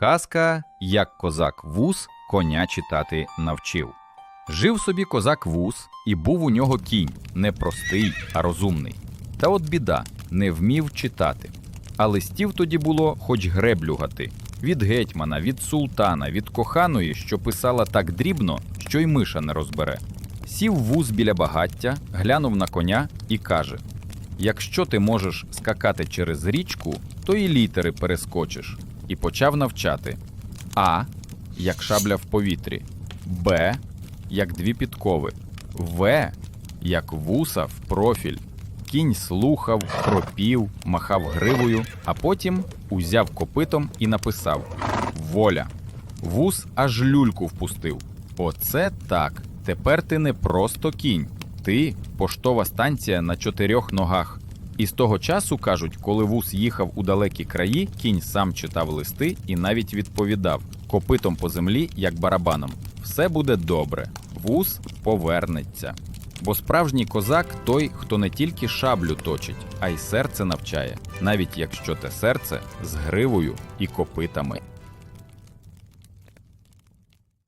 Казка, як козак вуз коня читати навчив. Жив собі козак вуз, і був у нього кінь, не простий, а розумний. Та от біда, не вмів читати. А листів тоді було хоч греблю гати. Від гетьмана, від султана, від коханої, що писала так дрібно, що й миша не розбере. Сів вуз біля багаття, глянув на коня і каже: Якщо ти можеш скакати через річку, то і літери перескочиш. І почав навчати А, як шабля в повітрі, Б, як дві підкови, В, як вуса в профіль. Кінь слухав, хропів, махав гривою, а потім узяв копитом і написав Воля. Вус аж люльку впустив. Оце так. Тепер ти не просто кінь, ти поштова станція на чотирьох ногах. І з того часу кажуть, коли вус їхав у далекі краї, кінь сам читав листи і навіть відповідав копитом по землі, як барабаном. Все буде добре, вус повернеться. Бо справжній козак той, хто не тільки шаблю точить, а й серце навчає, навіть якщо те серце з гривою і копитами.